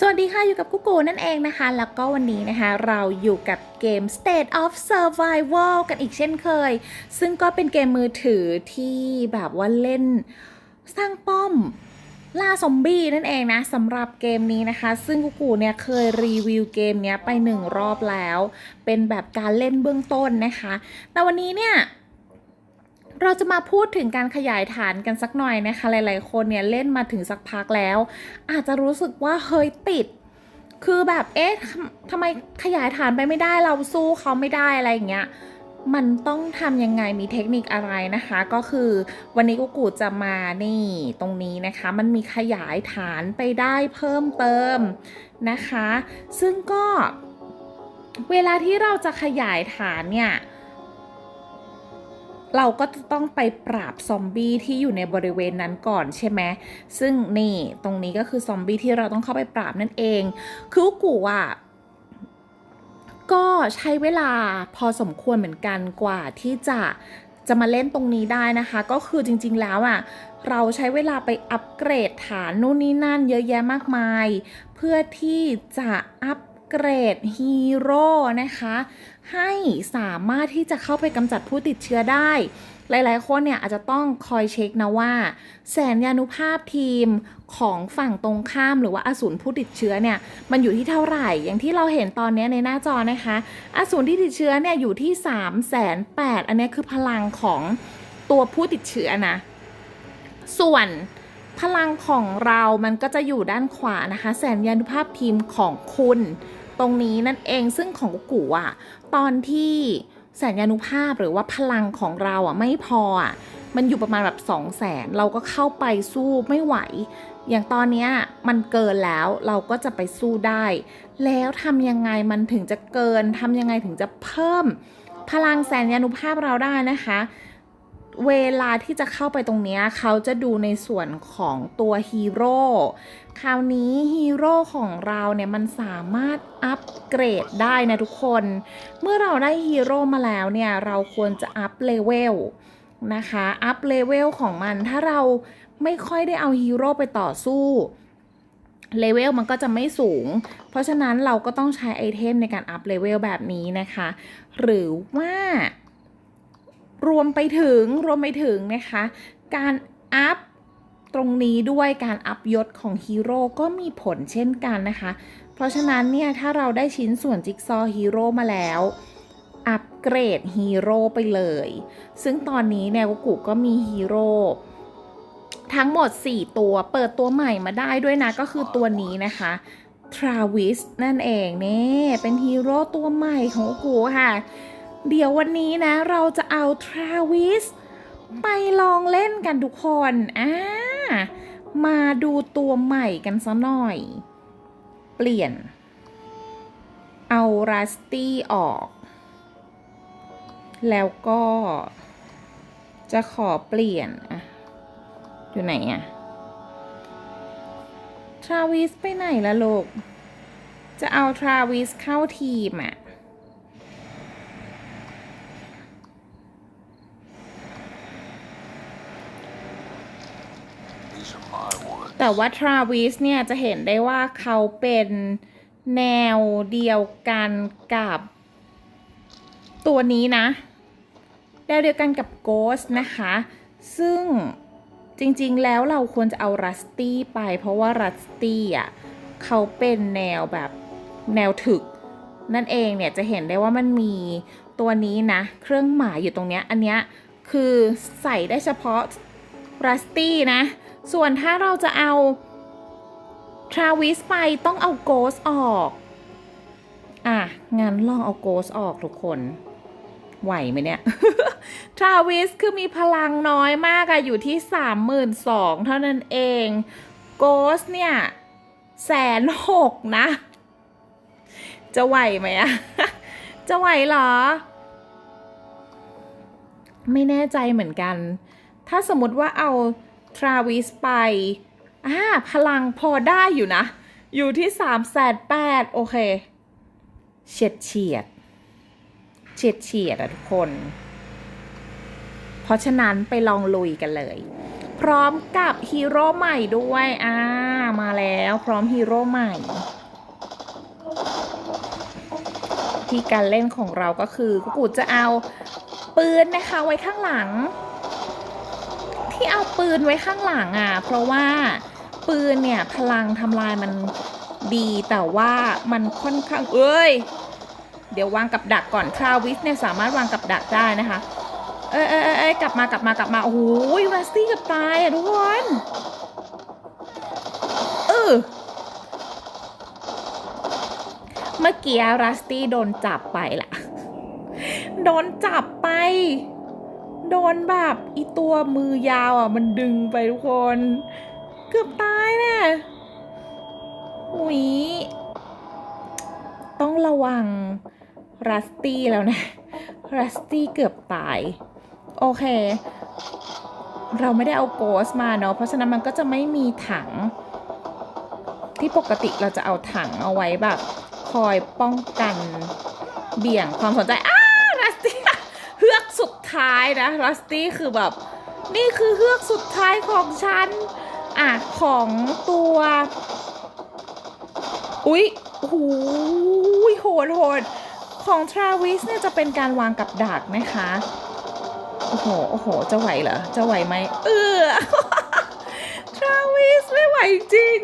สวัสดีค่ะ อยู่กับกุ๊กกูนั่นเองนะคะ แล้วก็วันนี้นะคะ เราอยู่กับเกม State of Survival กันอีกเช่นเคย ซึ่งก็เป็นเกมมือถือที่แบบว่าเล่นสร้างป้อมล่าซอมบี้นั่นเองนะสำหรับเกมนี้นะคะ ซึ่งกุ๊กกูเนี่ยเคยรีวิวเกมนี้ไปหนึ่งรอบแล้ว เป็นแบบการเล่นเบื้องต้นนะคะ แต่วันนี้เนี่ย เราจะมาพูดถึงการขยายฐานกันสักหน่อยนะคะ หลาย ๆ คนเนี่ยเล่นมาถึงสักพักแล้ว อาจจะรู้สึกว่าเฮ้ยติด คือแบบเอ๊ะทำทำไมขยายฐานไปไม่ได้เราสู้เขาไม่ได้อะไรอย่างเงี้ยมันต้องทำยังไงมีเทคนิคอะไรนะคะ ก็คือวันนี้กูกูจะมานี่ตรงนี้นะคะ มันมีขยายฐานไปได้เพิ่มเติมนะคะ ซึ่งก็เวลาที่เราจะขยายฐานเนี่ย เราก็จะต้องไปปราบซอมบี้ที่อยู่ในบริเวณนั้นก่อนใช่ไหมซึ่งนี่ตรงนี้ก็คือซอมบี้ที่เราต้องเข้าไปปราบนั่นเอง คือกูอะก็ใช้เวลาพอสมควรเหมือนกันกว่าที่จะจะมาเล่นตรงนี้ได้นะคะ ก็คือจริงๆแล้วอะเราใช้เวลาไปอัปเกรดฐานนู่นนี่นั่นเยอะแยะมากมาย เพื่อที่จะอัปเกรดฮีโร่นะคะ ให้สามารถที่จะเข้าไปกำจัดผู้ติดเชื้อได้ หลายๆ คนเนี่ยอาจจะต้องคอยเช็คนะว่า แสนยานุภาพทีมของฝั่งตรงข้ามหรือว่าอสูรผู้ติดเชื้อเนี่ยมันอยู่ที่เท่าไหร่ อย่างที่เราเห็นตอนนี้ในหน้าจอนะคะ อสูรที่ติดเชื้อเนี่ยอยู่ที่3ามแสนแปดอันนี้คือพลังของตัวผู้ติดเชื้อนะ ส่วนพลังของเรามันก็จะอยู่ด้านขวานะคะ แสนยานุภาพทีมของคุณ ตรงนี้นั่นเองซึ่งของกุกูอะตอนที่แสนยานุภาพหรือว่าพลังของเราอะไม่พออะมันอยู่ประมาณแบบ2 0 0แสนเราก็เข้าไปสู้ไม่ไหว อย่างตอนเนี้ยมันเกินแล้วเราก็จะไปสู้ได้ แล้วทำยังไงมันถึงจะเกินทำยังไงถึงจะเพิ่ม พลังแสนยานุภาพเราได้นะคะ เวลาที่จะเข้าไปตรงนี้เขาจะดูในส่วนของตัวฮีโร่คราวนี้ฮีโร่ของเราเนี่ยมันสามารถอัปเกรดได้นะทุกคน เมื่อเราได้ฮีโร่มาแล้วเนี่ยเราควรจะอัพเลเวลนะคะ อัพเลเวลของมันถ้าเราไม่ค่อยได้เอาฮีโร่ไปต่อสู้เลเวลมันก็จะไม่สูง เพราะฉะนั้นเราก็ต้องใช้ไอเทมในการอัพเลเวลแบบนี้นะคะ หรือว่า รวมไปถึงรวมไปถึงนะคะ การอัพตรงนี้ด้วยการอัพยศของฮีโร่ก็มีผลเช่นกันนะคะ เพราะฉะนั้นเนี่ยถ้าเราได้ชิ้นส่วนจิ๊กซอว์ฮีโร่มาแล้วอัปเกรดฮีโร่ไปเลย ซึ่งตอนนี้เนี่ยกุกุก็มีฮีโร่ทั้งหมด 4 ตัวเปิดตัวใหม่มาได้ด้วยนะ ก็คือตัวนี้นะคะทราวิสนั่นเองเนี่ยเป็นฮีโร่ตัวใหม่ของกุกุค่ะ เดี๋ยววันนี้นะเราจะเอาทราวิสไปลองเล่นกันทุกคนอ่ามาดูตัวใหม่กันซะหน่อย เปลี่ยน เอารัสตี้ออก แล้วก็ จะขอเปลี่ยนอะอยู่ไหนอะทราวิสไปไหนละลูก จะเอาทราวิสเข้าทีมอะ แต่ว่าทราวิสเนี่ยจะเห็นได้ว่าเขาเป็นแนวเดียวกันกับตัวนี้นะแนวเดียวกันกับโกสนะคะ ซึ่งจริงๆแล้วเราควรจะเอารัสตี้ไป เพราะว่ารัสตี้อะเขาเป็นแนวแบบแนวถึก นั่นเองเนี่ยจะเห็นได้ว่ามันมีตัวนี้นะ เครื่องหมายอยู่ตรงเนี้ยอันเนี้ยคือใส่ได้เฉพาะรัสตี้นะ ส่วนถ้าเราจะเอาทราวิสไปต้องเอาโกสออก อะ งั้นลองเอาโกสออกทุกคน ไหวไหมเนี่ย ทราวิสคือมีพลังน้อยมากอะอยู่ที่สามหมื่นสองเท่านั้นเอง โกสเนี่ยแสนหกนะ จะไหวไหมอะจะไหวเหรอ ไม่แน่ใจเหมือนกัน ถ้าสมมติว่าเอา ทราวิสไปอ่าพลังพอได้อยู่นะ อยู่ที่สามแสนแปดโอเค เฉียดเฉียด เฉียดเฉียดอะทุกคน เพราะฉะนั้นไปลองลุยกันเลย พร้อมกับฮีโร่ใหม่ด้วยอ่ามาแล้วพร้อมฮีโร่ใหม่ที่การเล่นของเราก็คือกุกูจะเอาปืนนะคะไว้ข้างหลัง ที่เอาปืนไว้ข้างหลังอะ เพราะว่าปืนเนี่ยพลังทำลายมันดีแต่ว่ามันค่อนข้างเอ้ย เดี๋ยววางกับดักก่อนทราวิสเนี่ยสามารถวางกับดักได้นะคะ เอ้ยเอ้ยเอ้ยกลับมากลับมากลับมา โอ้โหรัสตี้กับตายอะทุกคนเออเมื่อกี้รัสตี้โดนจับไปล่ะ โดนจับไป โดนแบบอีตัวมือยาวอะ มันดึงไปทุกคน เกือบตายแน่อุ้ยต้องระวังรัสตี้แล้วนะ รัสตี้เกือบตาย โอเค เราไม่ได้เอาโกสมาเนาะเพราะฉะนั้นมันก็จะไม่มีถัง ที่ปกติเราจะเอาถังเอาไว้แบบ คอยป้องกันเบี่ยงความสนใจอ้ารัสตี้ เฮือกสุด ท้ายนะรัสตี้คือแบบ นี่คือเฮือกสุดท้ายของฉัน อะ ของตัว อุ๊ยโอ้โหโหดโหดของทราวิสเนี่ยจะเป็นการวางกับดักนะคะ โอ้โห โอ้โห จะไหวเหรอ จะไหวไหม เออทราวิสไม่ไหวจริง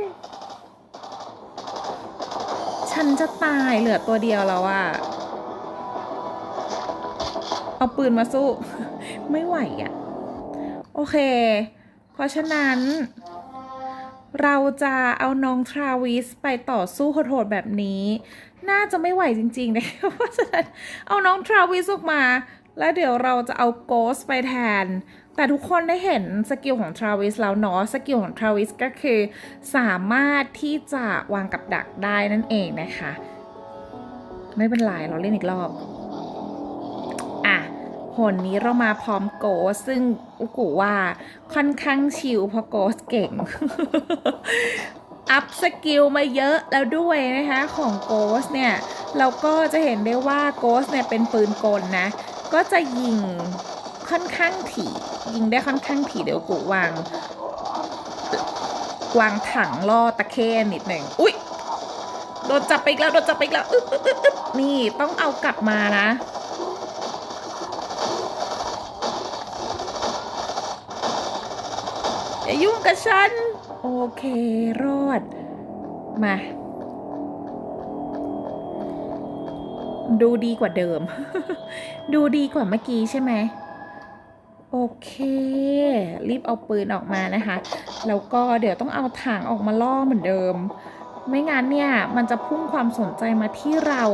ฉันจะตายเหลือตัวเดียวแล้วอะ เอาปืนมาสู้ ไม่ไหวอะโอเค เพราะฉะนั้น เราจะเอาน้องทราวิสไปต่อสู้โหดๆแบบนี้ น่าจะไม่ไหวจริงๆนะเพราะฉะนั้นเอาน้องทราวิสออกมา แล้วเดี๋ยวเราจะเอาโกสไปแทน แต่ทุกคนได้เห็นสกิลของทราวิสแล้วเนาะสกิลของทราวิสก็คือ สามารถที่จะวางกับดักได้นั่นเองนะคะ ไม่เป็นไรเราเล่นอีกรอบ หนนี้เรามาพร้อมโกสซึ่งอุกุว่าค่อนข้างชิลเพราะโกสเก่ง อัพสกิลมาเยอะแล้วด้วยนะคะ ของโกสเนี่ย เราก็จะเห็นได้ว่าโกสเนี่ยเป็นปืนกลนะ ก็จะยิงค่อนข้างถี่ ยิงได้ค่อนข้างถี่เดี๋ยวกูวาง วางถังล่อตะเข้นิดหนึ่งอุ๊ยโดนจับไปอีกแล้วโดนจับไปอีกแล้วนี่ต้องเอากลับมานะ อย่ายุ่งกับฉัน โอเครอด มา ดูดีกว่าเดิม ดูดีกว่าเมื่อกี้ใช่ไหม โอเค รีบเอาปืนออกมานะคะ แล้วก็เดี๋ยวต้องเอาถังออกมาล่อเหมือนเดิม ไม่งั้นเนี่ย มันจะพุ่งความสนใจมาที่เรา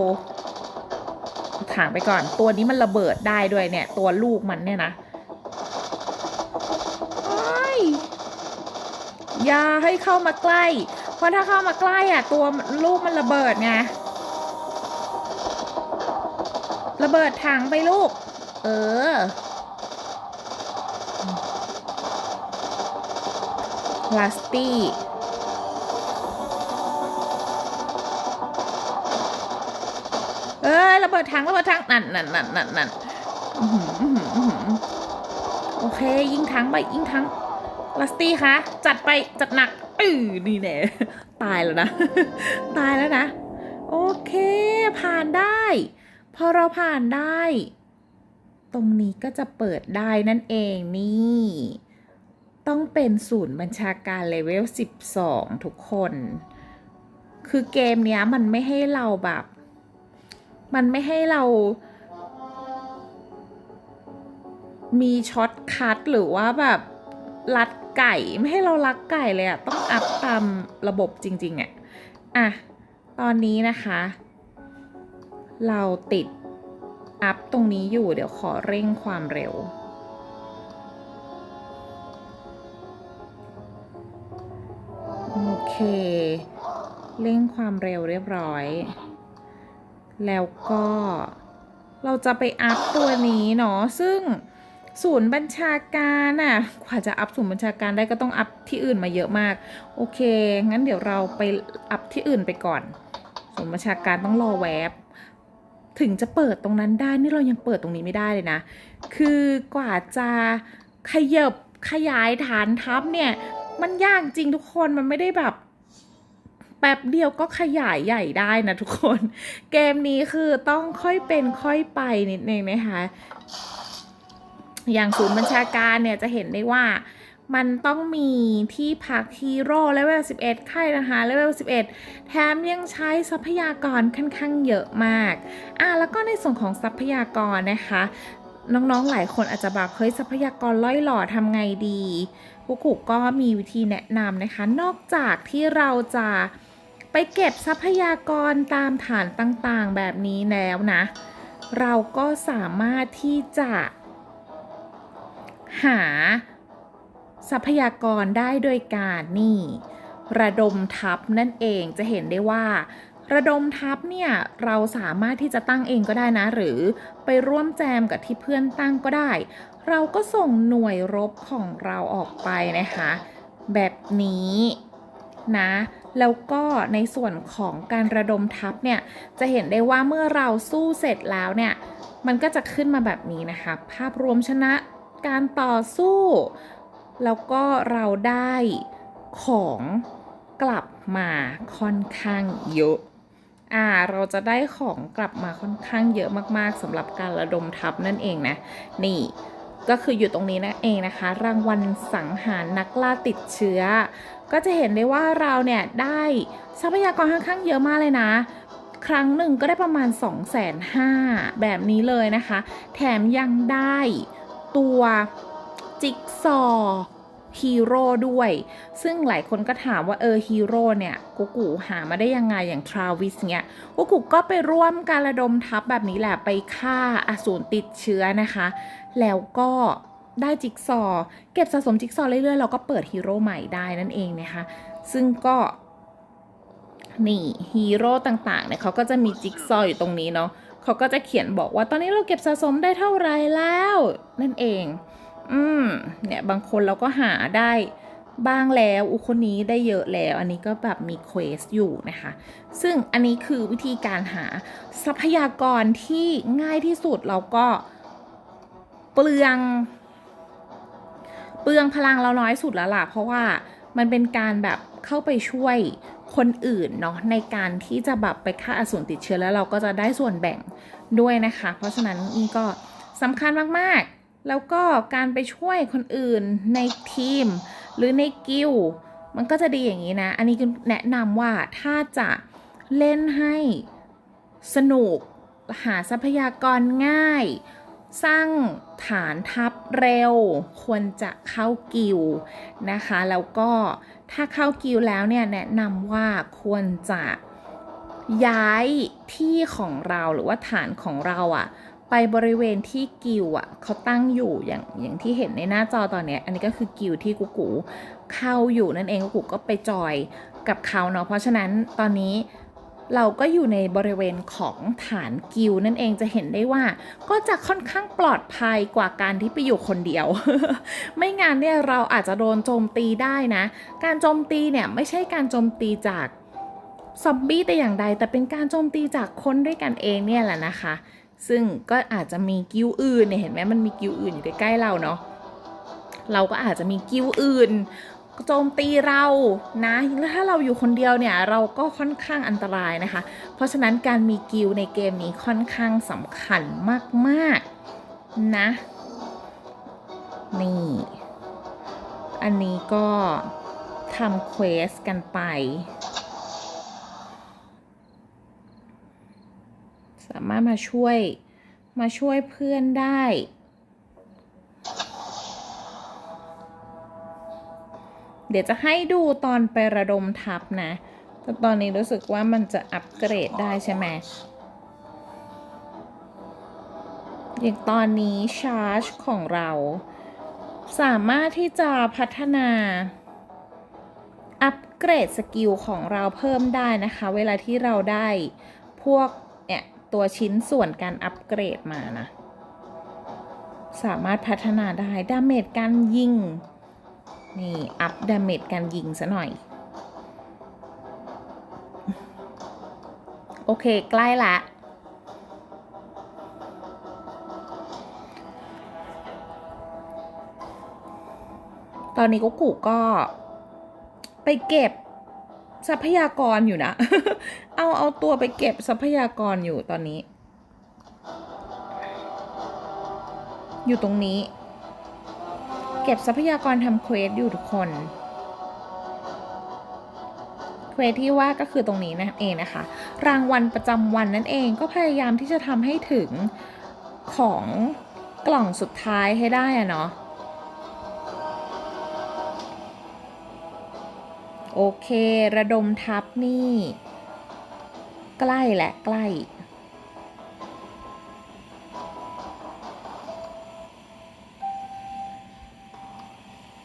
เอาถังไปก่อน ตัวนี้มันระเบิดได้ด้วยเนี่ย ตัวลูกมันเนี่ยนะโอ้ย อย่าให้เข้ามาใกล้ เพราะถ้าเข้ามาใกล้อะ ตัวลูกมันระเบิดไง ระเบิดถังไปลูก เออพลาสตี้เอ้ยระเบิดถังระเบิดถังนั่นนั่นนั่นนั่นนั่นอื้อหืออื้อหืออื้อหือโอเค ยิงถังไปยิงถัง ลัสตี้คะจัดไปจัดหนักเออนี่แน่ตายแล้วนะ ตายแล้วนะ โอเค ผ่านได้ พอเราผ่านได้ ตรงนี้ก็จะเปิดได้นั่นเองนี่ ต้องเป็นศูนย์บัญชาการเลเวล 12 ทุกคน คือเกมเนี้ยมันไม่ให้เราแบบ มันไม่ให้เรามีช็อตคัทหรือว่าแบบ ลัดไก่ไม่ให้เราลักไก่เลยอะต้องอัพตามระบบจริงๆอะอะ ตอนนี้นะคะ เราติดอัพตรงนี้อยู่เดี๋ยวขอเร่งความเร็ว โอเค เร่งความเร็วเรียบร้อย แล้วก็เราจะไปอัพตัวนี้เนาะซึ่ง ศูนย์บัญชาการน่ะกว่าจะอัพศูนย์บัญชาการได้ก็ต้องอัพที่อื่นมาเยอะมาก โอเค งั้นเดี๋ยวเราไปอัพที่อื่นไปก่อน ศูนย์บัญชาการต้องรอแวบถึงจะเปิดตรงนั้นได้นี่เรายังเปิดตรงนี้ไม่ได้เลยนะ คือกว่าจะขยบขยายฐานทัพเนี่ย มันยากจริงทุกคนมันไม่ได้แบบแป๊บเดียวก็ขยายใหญ่ได้นะทุกคน เกมนี้คือต้องค่อยเป็นค่อยไปนิดนึงนะคะ อย่างศูนย์บัญชาการเนี่ยจะเห็นได้ว่ามันต้องมีที่พักฮีโร่เลเวล 11 ค่ายทหารเลเวล 11 แถมยังใช้ทรัพยากรค่อนข้างเยอะมาก อะแล้วก็ในส่วนของทรัพยากรนะคะ น้องๆ หลายคนอาจจะแบบเฮ้ยทรัพยากรล่อยหล่อทำไงดีพวกกูก็มีวิธีแนะนำนะคะ นอกจากที่เราจะไปเก็บทรัพยากรตามฐานต่างๆ แบบนี้แล้วนะ เราก็สามารถที่จะ หา ทรัพยากรได้โดยการนี่ ระดมทัพนั่นเองจะเห็นได้ว่า ระดมทัพเนี่ยเราสามารถที่จะตั้งเองก็ได้นะ หรือไปร่วมแจมกับที่เพื่อนตั้งก็ได้ เราก็ส่งหน่วยรบของเราออกไปนะคะ แบบนี้นะแล้วก็ในส่วนของการระดมทัพเนี่ยจะเห็นได้ว่าเมื่อเราสู้เสร็จแล้วเนี่ยมันก็จะขึ้นมาแบบนี้นะคะ ภาพรวมชนะ การต่อสู้ แล้วก็เราได้ของกลับมาค่อนข้างเยอะอ่าเราจะได้ของกลับมาค่อนข้างเยอะมากๆสำหรับการระดมทัพนั่นเองนะ นี่ก็คืออยู่ตรงนี้นั่นเองนะคะ รางวัลสังหารนักล่าติดเชื้อ ก็จะเห็นได้ว่าเราเนี่ยได้ทรัพยากรค่อนข้างเยอะมากเลยนะ ครั้งหนึ่งก็ได้ประมาณ 2 5 0 0 0แบบนี้เลยนะคะ แถมยังได้ ตัวจิ๊กซอฮีโร่ด้วย ซึ่งหลายคนก็ถามว่าเออฮีโร่เนี่ยกูกูหามาได้ยังไงอย่างทราวิสเนี่ยกูกูก็ไปร่วมการระดมทัพแบบนี้แหละไปฆ่าอสูรติดเชื้อนะคะ แล้วก็ได้จิ๊กซอ เก็บสะสมจิ๊กซอเรื่อยๆเราก็เปิดฮีโร่ใหม่ได้นั่นเองนะคะ ซึ่งก็นี่ฮีโร่ต่างๆเนี่ยเขาก็จะมีจิ๊กซออยู่ตรงนี้เนาะ เขาก็จะเขียนบอกว่าตอนนี้เราเก็บสะสมได้เท่าไรแล้ว นั่นเอง อืมเนี่ยบางคนเราก็หาได้บ้างแล้วอุคนนี้ได้เยอะแล้ว อันนี้ก็แบบมีเควสอยู่นะคะ ซึ่งอันนี้คือวิธีการหาทรัพยากรที่ง่ายที่สุดเราก็เปลือง เปลืองพลังเราน้อยสุดแล้วล่ะ เพราะว่ามันเป็นการแบบเข้าไปช่วย คนอื่นเนาะในการที่จะแบบไปฆ่าอสูรติดเชื้อแล้วเราก็จะได้ส่วนแบ่งด้วยนะคะ เพราะฉะนั้นนี่ก็สำคัญมากๆ แล้วก็การไปช่วยคนอื่นในทีม หรือในกิลมันก็จะดีอย่างนี้นะ อันนี้คือแนะนำว่าถ้าจะเล่นให้สนุกหาทรัพยากรง่าย สร้างฐานทัพเร็ว ควรจะเข้ากิลด์นะคะ แล้วก็ถ้าเข้ากิลด์แล้วเนี่ยแนะนำว่าควรจะย้ายที่ของเราหรือว่าฐานของเราอะไปบริเวณที่กิลด์อะเขาตั้งอยู่อย่างอย่างที่เห็นในหน้าจอตอนนี้อันนี้ก็คือกิลด์ที่กูกูเข้าอยู่นั่นเองกูกูก็ไปจอยกับเขาเนาะเพราะฉะนั้นตอนนี้ เราก็อยู่ในบริเวณของฐานกิลนั่นเองจะเห็นได้ว่า ก็จะค่อนข้างปลอดภัยกว่าการที่ไปอยู่คนเดียว ไม่งั้นเนี่ยเราอาจจะโดนโจมตีได้นะ การโจมตีเนี่ยไม่ใช่การโจมตีจากซอมบี้แต่อย่างใด แต่เป็นการโจมตีจากคนด้วยกันเองเนี่ยแหละนะคะ ซึ่งก็อาจจะมีกิวอื่นเนี่ยเห็นไหมมันมีกิวอื่นอยู่ใกล้ๆเราเนาะเราก็อาจจะมีกิวอื่น โจมตีเรานะแล้วถ้าเราอยู่คนเดียวเนี่ยเราก็ค่อนข้างอันตรายนะคะ เพราะฉะนั้นการมีกิลในเกมนี้ค่อนข้างสำคัญมากๆนะ นี่ อันนี้ก็ทำเควสกันไป สามารถมาช่วยมาช่วยเพื่อนได้ เดี๋ยวจะให้ดูตอนไประดมทัพนะแต่ตอนนี้รู้สึกว่ามันจะอัปเกรดได้ใช่ไหมอย่างตอนนี้ชาร์จของเรา สามารถที่จะพัฒนา อัปเกรดสกิลของเราเพิ่มได้นะคะ เวลาที่เราได้พวกเนี่ยตัวชิ้นส่วนการอัปเกรดมานะ สามารถพัฒนาได้ดาเมจการยิง นี่ อัพดาเมจการยิงซะหน่อย โอเค ใกล้ละ ตอนนี้กุ๊กกุก็ ไปเก็บทรัพยากรอยู่นะ เอาเอาตัวไปเก็บทรัพยากรอยู่ตอนนี้ อยู่ตรงนี้ ก็บทรัพยากรทำเควสอยู่ทุกคน เควสที่ว่าก็คือตรงนี้นั่นเองนะคะ รางวัลประจำวันนั่นเองก็พยายามที่จะทำให้ถึงของกล่องสุดท้ายให้ได้อะเนาะโอเค ระดมทัพนี่ ใกล้แหละใกล้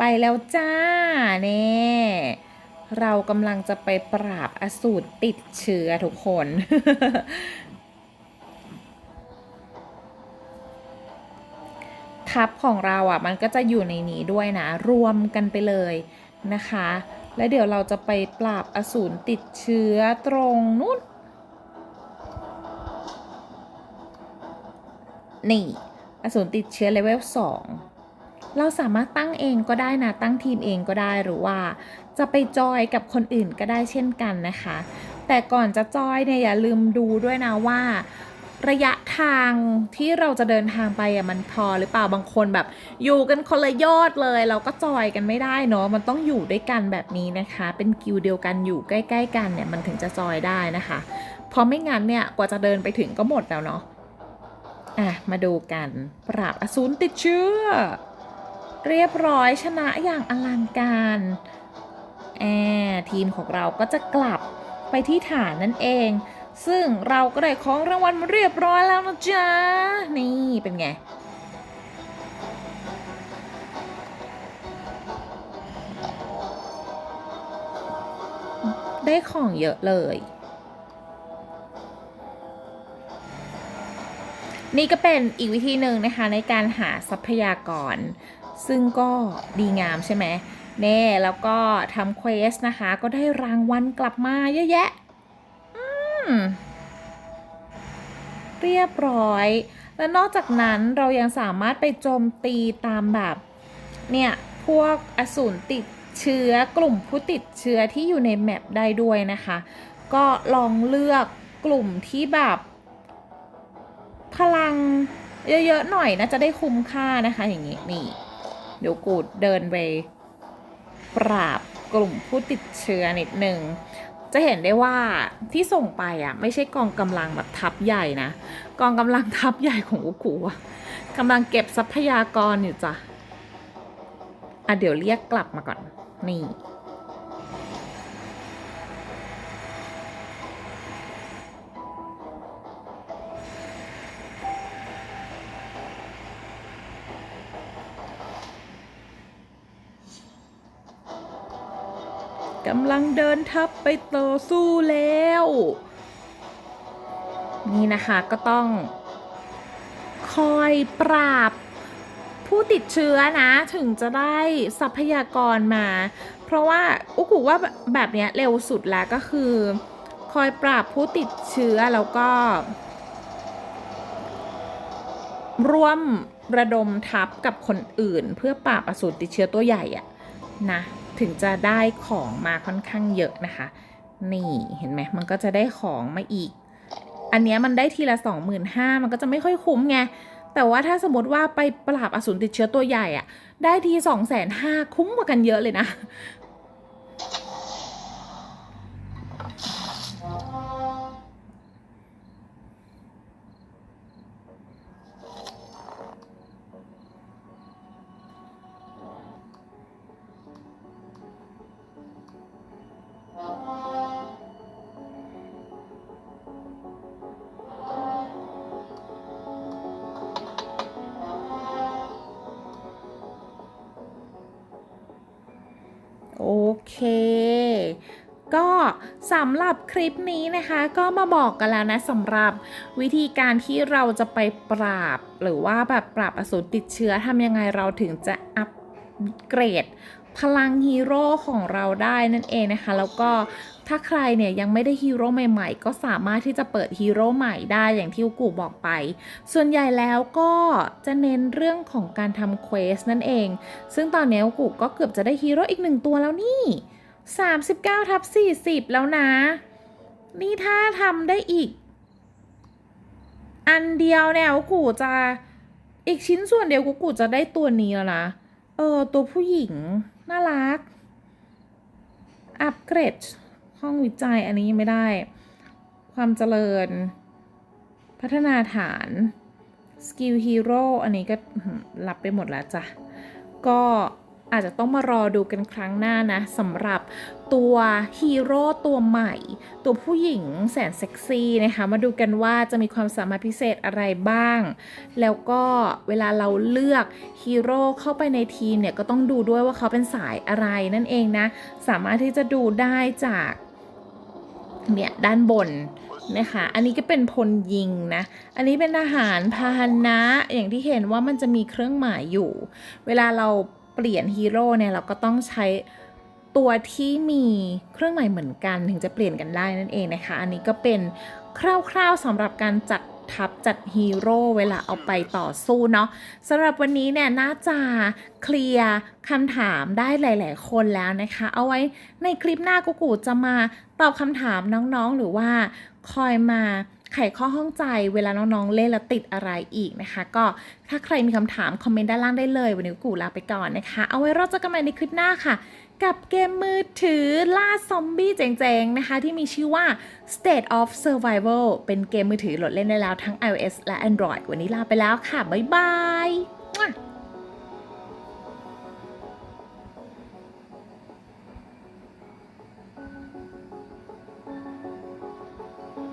ไปแล้วจ้าเน่เรากำลังจะไปปราบอสูรติดเชื้อทุกคน ทัพของเราอะ มันก็จะอยู่ในนี้ด้วยนะ รวมกันไปเลยนะคะ แล้วเดี๋ยวเราจะไปปราบอสูรติดเชื้อตรงนู้นนี่ อสูรติดเชื้อเลเวล2 เราสามารถตั้งเองก็ได้นะ ตั้งทีมเองก็ได้หรือว่า จะไปจอยกับคนอื่นก็ได้เช่นกันนะคะ แต่ก่อนจะจอยเนี่ยอย่าลืมดูด้วยนะว่าระยะทางที่เราจะเดินทางไปอะมันพอหรือเปล่าบางคนแบบ อยู่กันคนละยอดเลย เราก็จอยกันไม่ได้เนาะมันต้องอยู่ด้วยกันแบบนี้นะคะ เป็นกิวเดียวกันอยู่ใกล้ ๆ กันเนี่ยมันถึงจะจอยได้นะคะเพราะไม่งั้นเนี่ยกว่าจะเดินไปถึงก็หมดแล้วเนาะอะมาดูกัน ปราบอสูรติดเชื้อ เรียบร้อยชนะอย่างอลังการแอทีมของเราก็จะกลับไปที่ฐานนั่นเอง ซึ่งเราก็ได้ของรางวัลมาเรียบร้อยแล้วนะจ๊ะ นี่เป็นไงได้ของเยอะเลย นี่ก็เป็นอีกวิธีหนึ่งนะคะในการหาทรัพยากร ซึ่งก็ดีงามใช่ไหมเน่แล้วก็ทำเควสนะคะ ก็ได้รางวัลกลับมาเยอะแยะเรียบร้อย และนอกจากนั้นเรายังสามารถไปโจมตีตามแบบ เนี่ย พวกอสูรติดเชื้อกลุ่มผู้ติดเชื้อที่อยู่ในแมปได้ด้วยนะคะ ก็ลองเลือกกลุ่มที่แบบ พลังเยอะๆหน่อยนะจะได้คุ้มค่านะคะอย่างนี้นี่ เดี๋ยวกูเดินไปปราบกลุ่มผู้ติดเชื้อนิดหนึ่งจะเห็นได้ว่าที่ส่งไปอะ ไม่ใช่กองกำลังแบบทัพใหญ่นะ กองกำลังทัพใหญ่ของอุกูอะกำลังเก็บทรัพยากรอยู่จ้ะ อะเดี๋ยวเรียกกลับมาก่อน นี่ำลังเดินทับไปต่อสู้แล้ว นี่นะคะก็ต้อง คอยปราบผู้ติดเชื้อนะถึงจะได้ทรัพยากรมา เพราะว่าอุกุว่าแบบนี้เร็วสุดแล้วก็คือ คอยปราบผู้ติดเชื้อแล้วก็ ร่วมระดมทัพกับคนอื่น เพื่อปราบอสูรติดเชื้อตัวใหญ่อะนะ ถึงจะได้ของมาค่อนข้างเยอะนะคะ นี่เห็นไหมมันก็จะได้ของมาอีก อันนี้มันได้ทีละสองหมื่นห้ามันก็จะไม่ค่อยคุ้มไงแต่ว่าถ้าสมมติว่าไปปราบอสูรติดเชื้อตัวใหญ่อะได้ทีสองแสนห้าคุ้มกว่ากันเยอะเลยนะ เค ก็สำหรับคลิปนี้นะคะ ก็มาบอกกันแล้วนะสำหรับวิธีการที่เราจะไปปราบ หรือว่าแบบปราบอสูรติดเชื้อทำยังไงเราถึงจะอัปเกรด พลังฮีโร่ของเราได้นั่นเองนะคะ แล้วก็ถ้าใครเนี่ยยังไม่ได้ฮีโร่ใหม่ๆ ก็สามารถที่จะเปิดฮีโร่ใหม่ได้อย่างที่อุกูบอกไป ส่วนใหญ่แล้วก็จะเน้นเรื่องของการทำเควสนั่นเอง ซึ่งตอนนี้อุกูก็เกือบจะได้ฮีโร่อีกหนึ่งตัวแล้วนี่ 39ทับ40 แล้วนะ นี่ถ้าทำได้อีก อันเดียวเนี่ยกูจะอีกชิ้นส่วนเดียวกูกูจะได้ตัวนี้แล้วนะ เออ ตัวผู้หญิง น่ารัก อัปเกรด ห้องวิจัยอันนี้ยังไม่ได้ ความเจริญ พัฒนาฐาน สกิลฮีโร่ อันนี้ก็รับไปหมดแล้วจ้ะ ก็ อาจจะต้องมารอดูกันครั้งหน้านะสำหรับตัวฮีโร่ตัวใหม่ ตัวผู้หญิงแสนเซ็กซี่นะคะมาดูกันว่าจะมีความสามารถพิเศษอะไรบ้าง แล้วก็เวลาเราเลือกฮีโร่เข้าไปในทีมเนี่ยก็ต้องดูด้วยว่าเขาเป็นสายอะไรนั่นเองนะ สามารถที่จะดูได้จากเนี่ยด้านบนนะคะ อันนี้ก็เป็นพลยิงนะ อันนี้เป็นทหารพาหนะ อย่างที่เห็นว่ามันจะมีเครื่องหมายอยู่ เวลาเรา เปลี่ยนฮีโร่เนี่ยเราก็ต้องใช้ตัวที่มีเครื่องหมายเหมือนกันถึงจะเปลี่ยนกันได้นั่นเองนะคะ อันนี้ก็เป็นคร่าวๆสำหรับการจัดทัพจัดฮีโร่เวลาเอาไปต่อสู้เนาะสำหรับวันนี้เนี่ยน่าจะเคลียร์คำถามได้หลาย ๆ คนแล้วนะคะ เอาไว้ในคลิปหน้ากูกูจะมาตอบคำถามน้องๆ หรือว่าคอยมา ไขข้อห้องใจเวลาน้องๆเล่นแล้วติดอะไรอีกนะคะ ก็ถ้าใครมีคำถามคอมเมนต์ด้านล่างได้เลย วันนี้กูลาไปก่อนนะคะ เอาไว้เราเจอกันใหม่ในคลิปหน้าค่ะ กับเกมมือถือล่าซอมบี้เจ๋งๆนะคะ ที่มีชื่อว่า State of Survival เป็นเกมมือถือโหลดเล่นได้แล้วทั้ง iOS และ Android วันนี้ลาไปแล้วค่ะ บ๊ายบาย